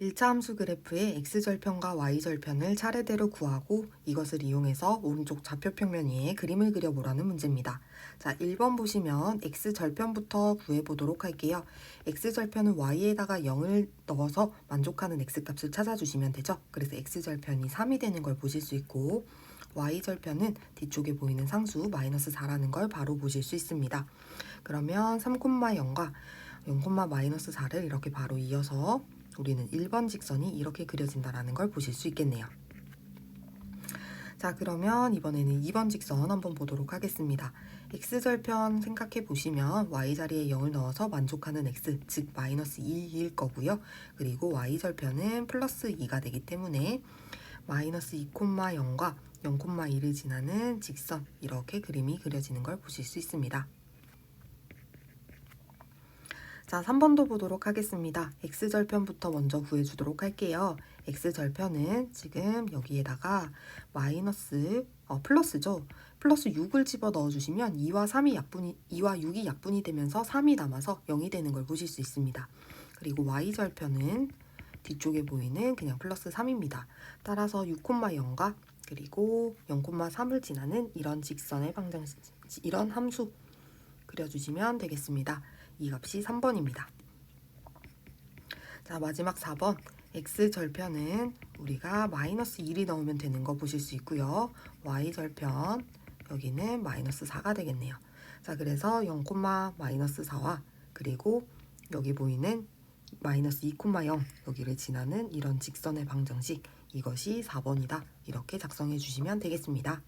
1차 함수 그래프의 x절편과 y절편을 차례대로 구하고 이것을 이용해서 오른쪽 좌표평면 위에 그림을 그려보라는 문제입니다. 자, 1번 보시면 x절편부터 구해보도록 할게요. x절편은 y에다가 0을 넣어서 만족하는 x값을 찾아주시면 되죠. 그래서 x절편이 3이 되는 걸 보실 수 있고 y절편은 뒤쪽에 보이는 상수 마이너스 4라는 걸 바로 보실 수 있습니다. 그러면 3,0과 0,-4를 이렇게 바로 이어서 우리는 1번 직선이 이렇게 그려진다라는 걸 보실 수 있겠네요. 자, 그러면 이번에는 2번 직선 한번 보도록 하겠습니다. x절편 생각해 보시면 y 자리에 0을 넣어서 만족하는 x, 즉 마이너스 2일 거고요. 그리고 y절편은 플러스 2가 되기 때문에 마이너스 2,0과 0,1을 지나는 직선 이렇게 그림이 그려지는 걸 보실 수 있습니다. 자, 3번도 보도록 하겠습니다. x절편부터 먼저 구해주도록 할게요. x절편은 지금 여기에다가 마이너스, 어, 플러스죠. 플러스 6을 집어 넣어주시면 2와 3이 약분이, 2와 6이 약분이 되면서 3이 남아서 0이 되는 걸 보실 수 있습니다. 그리고 y절편은 뒤쪽에 보이는 그냥 플러스 3입니다. 따라서 6,0과 그리고 0,3을 지나는 이런 직선의 방정, 이런 함수 그려주시면 되겠습니다. 이 값이 3번입니다. 자, 마지막 4번. x절편은 우리가 마이너스 1이 넣으면 되는 거 보실 수 있고요. y절편, 여기는 마이너스 4가 되겠네요. 자, 그래서 0, 마이너스 4와 그리고 여기 보이는 마이너스 2,0 여기를 지나는 이런 직선의 방정식 이것이 4번이다. 이렇게 작성해 주시면 되겠습니다.